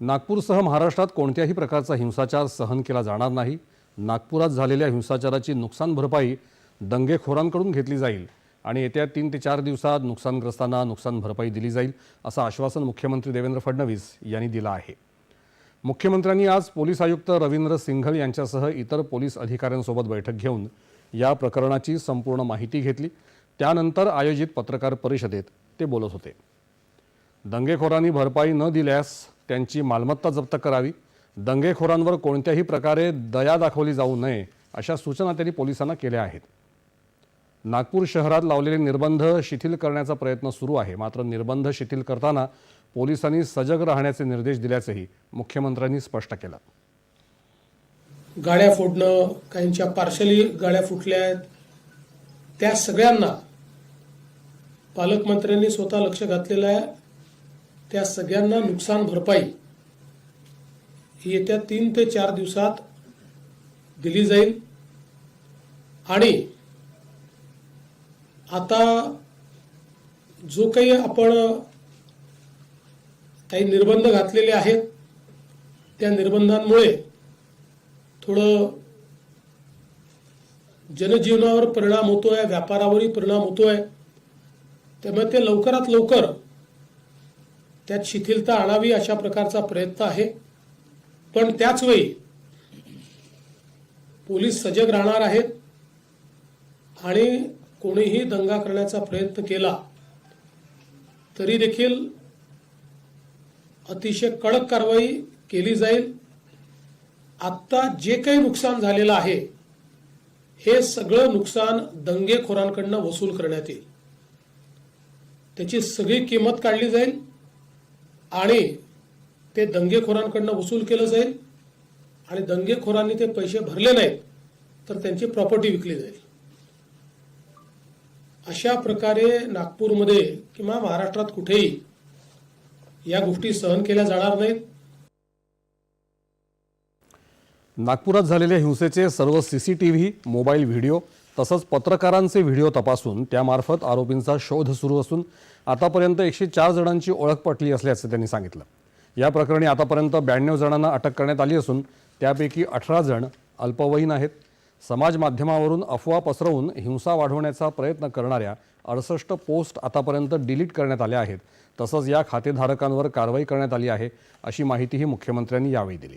नागपूरसह महाराष्ट्रात कोणत्याही प्रकारचा हिंसाचार सहन केला जाणार नाही. नागपुरात झालेल्या हिंसाचाराची नुकसान भरपाई दंगेखोरांकडून घेतली जाईल आणि येत्या तीन ते चार दिवसात नुकसानग्रस्तांना नुकसान भरपाई दिली जाईल असं आश्वासन मुख्यमंत्री देवेंद्र फडणवीस यांनी दिलं आहे. मुख्यमंत्र्यांनी आज पोलीस आयुक्त रवींद्र सिंघल यांच्यासह इतर पोलीस अधिकाऱ्यांसोबत बैठक घेऊन या प्रकरणाची संपूर्ण माहिती घेतली. त्यानंतर आयोजित पत्रकार परिषदेत ते बोलत होते. दंगेखोरांनी भरपाई न दिल्यास त्यांची मालमत्ता जप्त करावी. दंगेखोरांवर कोणत्याही प्रकारे दया दाखवली जाऊ नये अशा सूचना त्यांनी पोलिसांना केल्या आहेत. नागपूर शहरात लावलेले निर्बंध शिथिल करण्याचा प्रयत्न सुरू आहे. मात्र निर्बंध शिथिल करताना पोलिसांनी सजग राहण्याचे निर्देश दिल्याचंही मुख्यमंत्र्यांनी स्पष्ट केलं. गाड्या फोडणं काहींच्या पार्शली गाड्या फुटल्या आहेत. त्या सगळ्यांना पालकमंत्र्यांनी स्वतः लक्ष घातलेलं आहे. त्या सगळ्यांना नुकसान भरपाई येत्या तीन ते चार दिवसात दिली जाईल. आणि आता जो काही आपण काही निर्बंध घातलेले आहेत त्या निर्बंधांमुळे थोडं जनजीवनावर परिणाम होतोय व्यापारावरही परिणाम होतोय. त्यामुळे ते लवकरात लवकर त्यात शिथिलता आणावी अशा प्रकारचा प्रयत्न आहे. पण त्याच वेळी पोलीस सजग राहणार आहेत आणि कोणीही दंगा करण्याचा प्रयत्न केला तरी देखील अतिशय कडक कारवाई केली जाईल. आत्ता जे काही नुकसान झालेलं आहे हे सगळं नुकसान दंगेखोरांकडनं वसूल करण्यात येईल. त्याची सगळी किंमत काढली जाईल. आणि ते दंगेखोरांकडनं वसूल केलं जाईल आणि दंगेखोरांनी ते पैसे भरले नाहीत तर त्यांची प्रॉपर्टी विकली जाईल. अशा प्रकारे नागपूरमध्ये किंवा महाराष्ट्रात कुठेही या गोष्टी सहन केल्या जाणार नाहीत. नागपुरात झालेल्या हिंसेचे सर्व सीसीटीव्ही मोबाईल व्हिडिओ तसंच पत्रकारांचे व्हिडिओ तपासून त्यामार्फत आरोपींचा शोध सुरू असून आतापर्यंत एकशे चार जणांची ओळख पटली असल्याचं त्यांनी सांगितलं. या प्रकरणी आतापर्यंत ब्याण्णव जणांना अटक करण्यात आली असून त्यापैकी अठरा जण अल्पवयीन आहेत. समाज माध्यमावरून अफवा पसरवून हिंसा वाढवण्याचा प्रयत्न करणाऱ्या अडसष्ट पोस्ट आतापर्यंत डिलीट करण्यात आल्या आहेत. तसंच या खातेधारकांवर कारवाई करण्यात आली आहे अशी माहितीही मुख्यमंत्र्यांनी यावेळी दिली.